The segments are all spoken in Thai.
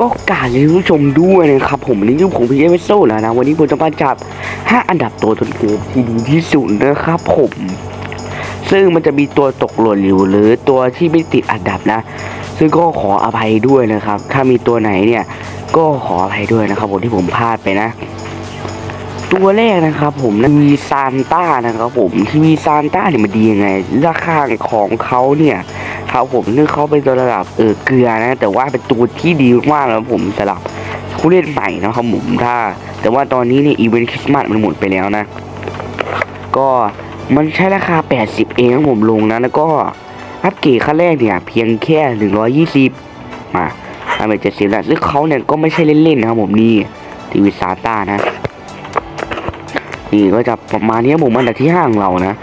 ก็กรารเลยผู้ชมด้วยนะครับ ผมวันนี้ผมพีเอเวโซแล้วนะ วันนี้ผมจะมาจับ 5 อันดับตัวตนเกมที่ดีที่สุดนะครับผม ซึ่งมันจะมีตัวตกหล่นอยู่หรือตัวที่ไม่ติดอันดับนะ ซึ่งก็ขออภัยด้วยนะครับ ถ้ามีตัวไหนเนี่ย ก็ขออภัยด้วยนะครับ ผมที่ผมพลาดไปนะ ตัวแรกนะครับ ผมนะมีซานต้านะครับ ผมที่มีซานต้าเนี่ยมันดียังไงราคาของเขาเนี่ย ครับผมนึกเขาเป็นตัวระดับเออเกลือนะ แต่ว่าเป็นตัวที่ดีมากแล้วผมสำหรับผู้เล่นใหม่นะครับผมถ้า แต่ว่าตอนนี้เนี่ยอีเวนต์คริสต์มาสมันหมดไปแล้วนะ ก็มันใช้ราคา 80 เองผมลงนะ แล้วก็อัปเกรดขั้นแรกเนี่ยเพียงแค่ 120 มาทำเป็น70แล้วซึ่งเขาเนี่ยก็ไม่ใช่เล่นๆนะครับผมนี่ทีวีซาต้านะ นี่ก็จะประมาณนี้ผมอันดับที่ห้าของเรานะ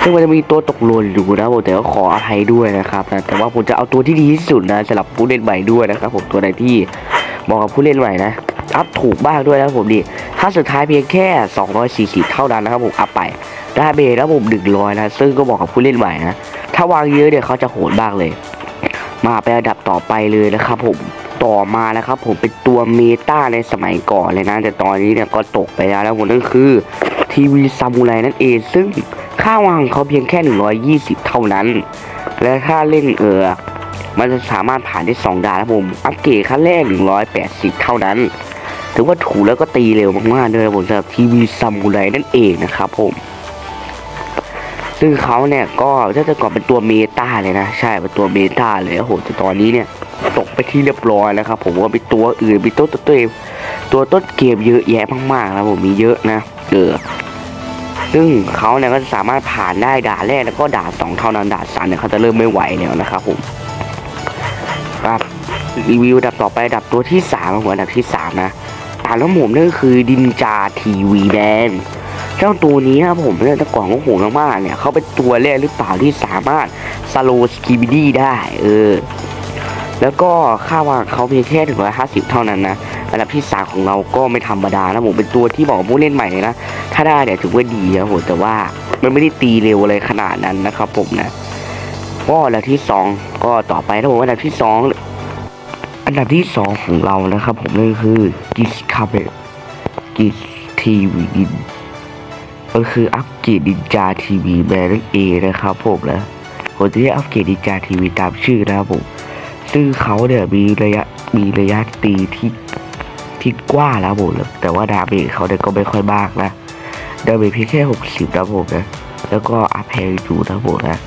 ซึ่งมันจะมีตัวตกหล่นอยู่นะผมแต่ก็ขออภัยด้วยนะครับนะแต่ว่าผมจะเอาตัวที่ดีที่สุดนะสำหรับผู้เล่นใหม่ด้วยนะครับผมตัวไหนที่เหมาะกับผู้เล่นใหม่นะอัพถูกบ้างด้วยนะผมดิถ้าสุดท้ายเพียงแค่ 240 เท่านั้นนะครับผมอัพไปได้เบแล้วผม100นะซึ่งก็เหมาะกับผู้เล่นใหม่นะถ้าวางเยอะเนี่ยเขาจะโหดบ้างเลย มาไปอันดับต่อไปเลยนะครับผมต่อมานะครับผมเป็นตัวเมตาในสมัยก่อนเลยนะแต่ตอนนี้เนี่ยก็ตกไปแล้วแล้วผมนั่นคือทีวีซามูไรนั่นเองซึ่ง ค่าวางของเขาเพียงแค่ 120 เท่านั้น และถ้าเล่นเออมันจะสามารถผ่านได้ 2ด่านนะผม อัปเกรดขั้นแรก 180 เท่านั้น ถือว่าถูแล้วก็ตีเร็วมากๆด้วยผมสำหรับทีวีซามูไรนั่นเองนะครับผม ซึ่งเขาเนี่ยก็ถ้าจะก่อนเป็นตัวเมตาเลยนะ ใช่เป็นตัวเมตาเลยโอ้โหแต่ตอนนี้เนี่ยตกไปที่เรียบร้อยแล้วครับผมว่ามีตัวอื่นมีตัวตัวเองตัวต้นเกมเยอะแยะมากๆแล้วผมมีเยอะนะเออ ซึ่งเขาเนี่ยก็จะสามารถผ่านได้ด่าแรกแล้วก็ด่าสองเท่านั้นด่าสามเนี่ยเขาจะเริ่มไม่ไหวแล้วนะครับผมครับรีวิวดับต่อไปดับตัวที่สามหัวดับที่สามนะอ่านแล้วผมนั่นก็คือดินจาทีวีแดนเจ้าตัวนี้นะครับผมเนี่ยต่ก่อนก็โหดมากๆเนี่ยเขาเป็นตัวแรกหรือเปล่าที่สามารถสโลสกีบิดี้ได้เออแล้วก็ค่าวางเขาเพียงแค่ถึงร้อยห้าสิบเท่านั้นนะอันดับที่สามของเราก็ไม่ธรรมดานะผมเป็นตัวที่บอกผู้เล่นใหม่เลยนะ ถ้าได้เนี่ยถือว่าดีนะผมแต่ว่ามันไม่ได้ตีเร็วเลยขนาดนั้นนะครับ ผมนะก็อันดับที่สองก็ต่อไปนะผมอันดับที่สองอันดับที่สองของเรานะครับ ผมนั่นคือกิสคาเบกิสทีวีก็คืออัปเกรดดินจาทีวีแบรนด์เอนะครับ ผมนะผมจะได้อัปเกรดดินจาทีวีตามชื่อนะครับผมซึ่งเขาเนี่ยมีระยะมีระยะตีที่ที่กว้างแล้วผมแต่ว่าดาเมจเขาเนี่ยก็ไม่ค่อยมากนะ ดาเมจเพียงแค่หกสิบนะผมนะ แล้วก็อัพแพงอยู่นะผมนะ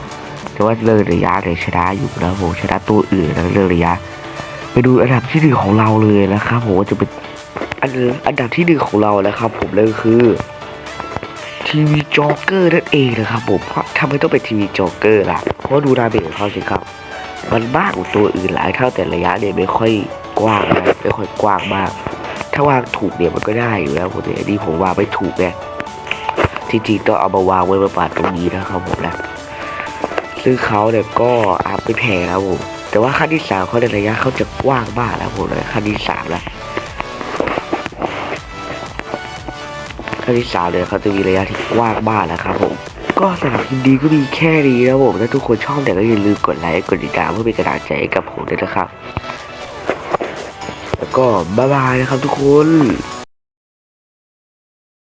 แต่ว่าเรื่องระยะเนี่ยชนะอยู่นะผมชนะตัวอื่นนะเรื่องระยะ ไปดูอันดับที่หนึ่งของเราเลยนะครับผมว่าจะเป็นอันอันดับที่หนึ่งของเรานะครับผมเลยคือทีวีจ็อกเกอร์นั่นเองนะครับผมเพราะทำไมต้องเป็นทีวีจ็อกเกอร์ล่ะเพราะดูดาเมจเขาสิครับ มันมากกว่าตัวอื่นหลายเท่าแต่ระยะเนี่ยไม่ค่อยกว้างนะไม่ค่อยกว้างมาก ถ้าวางถูกเนี่ยมันก็ได้อยู่แล้วผมแต่อันนี้ผมวางไม่ถูกไงจริงๆต้องเอามาวางไว้ประมาณตรงนี้นะครับผมนะซึ่งเขาเนี่ยก็อัพไปแพงแล้วผมแต่ว่าขั้นที่สามเขาในระยะเขาจะกว้างมากแล้วผมเลยขั้นที่สามแล้วขั้นที่สามเลยเขาจะมีระยะที่กว้างมากนะครับผมก็สำหรับคลิปนี้ก็มีแค่นี้นะผมถ้าทุกคนชอบเนี่ยก็อย่าลืมกดไลค์กดติดตามเพื่อเป็นกำลังใจกับผมด้วยนะครับ แล้วก็บ๊ายบายนะครับทุกคน